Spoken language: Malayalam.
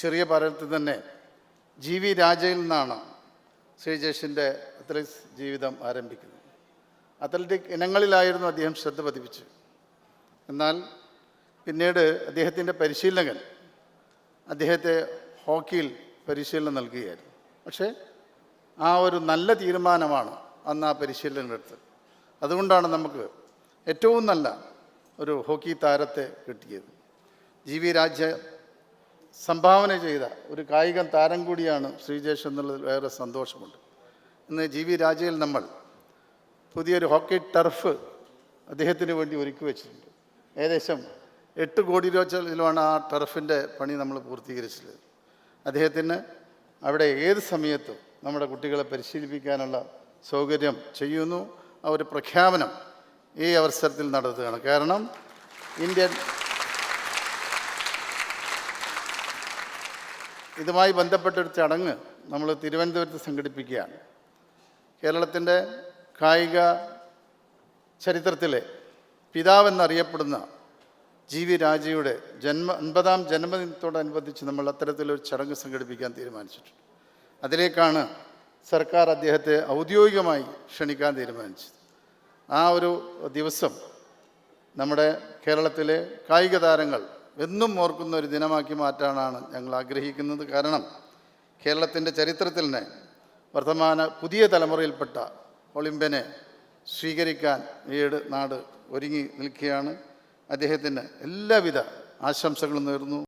ചെറിയ ഭാരതത്തിൽ തന്നെ ജി വി രാജയിൽ നിന്നാണ് ശ്രീജേഷിന്റെ അത്ലറ്റിക്സ് ജീവിതം ആരംഭിക്കുന്നത്. അത്ലറ്റിക് ഇനങ്ങളിലായിരുന്നു അദ്ദേഹം ശ്രദ്ധ പതിപ്പിച്ചു എന്നാൽ പിന്നീട് അദ്ദേഹത്തിന്റെ പരിശീലകൻ അദ്ദേഹത്തെ ഹോക്കിയിൽ പരിശീലനം നൽകുകയായിരുന്നു. പക്ഷേ ആ ഒരു നല്ല തീരുമാനമാണ് അന്ന് ആ പരിശീലനം എടുത്തത് അതുകൊണ്ടാണ് നമുക്ക് ഏറ്റവും നല്ല ഒരു ഹോക്കി താരത്തെ കിട്ടിയത്. ജി വി രാജ സംഭാവന ചെയ്ത ഒരു കായിക താരം കൂടിയാണ് ശ്രീജേഷ് എന്നുള്ളതിൽ വേറെ സന്തോഷമുണ്ട്. ഇന്ന് ജി വി രാജയിൽ നമ്മൾ പുതിയൊരു ഹോക്കി ടർഫ് അദ്ദേഹത്തിന് വേണ്ടി ഒരുക്കി വെച്ചിട്ടുണ്ട്. ഏകദേശം എട്ട് കോടി രൂപ ചെലവിലാണ് ആ ടർഫിന്റെ പണി നമ്മൾ പൂർത്തീകരിച്ചത്. അദ്ദേഹത്തിന് അവിടെ ഏത് സമയത്തും നമ്മുടെ കുട്ടികളെ പരിശീലിപ്പിക്കാനുള്ള സൗകര്യം ചെയ്യുന്നു. ആ ഒരു പ്രഖ്യാപനം ഈ അവസരത്തിൽ നടത്തുകയാണ്. കാരണം ഇന്ത്യൻ ഇതുമായി ബന്ധപ്പെട്ടൊരു ചടങ്ങ് നമ്മൾ തിരുവനന്തപുരത്ത് സംഘടിപ്പിക്കുകയാണ്. കേരളത്തിന്റെ കായിക ചരിത്രത്തിലെ പിതാവെന്നറിയപ്പെടുന്ന ജി വി രാജയുടെ ജന്മ അൻപതാം ജന്മദിനത്തോടനുബന്ധിച്ച് നമ്മൾ അത്തരത്തിലൊരു ചടങ്ങ് സംഘടിപ്പിക്കാൻ തീരുമാനിച്ചിട്ടുണ്ട്. അതിലേക്കാണ് സർക്കാർ അദ്ദേഹത്തെ ഔദ്യോഗികമായി ക്ഷണിക്കാൻ തീരുമാനിച്ചത്. ആ ഒരു ദിവസം നമ്മുടെ കേരളത്തിലെ കായിക താരങ്ങൾ എന്നും ഓർക്കുന്ന ഒരു ദിനമാക്കി മാറ്റാനാണ് ഞങ്ങൾ ആഗ്രഹിക്കുന്നത്. കാരണം കേരളത്തിന്റെ ചരിത്രത്തിൽ തന്നെ വർത്തമാന പുതിയ തലമുറയിൽപ്പെട്ട ഒളിമ്പ്യനെ സ്വീകരിക്കാൻ ഈട് നാട് ഒരുങ്ങി നിൽക്കുകയാണ്. അദ്ദേഹത്തിന് എല്ലാവിധ ആശംസകളും നേർന്നു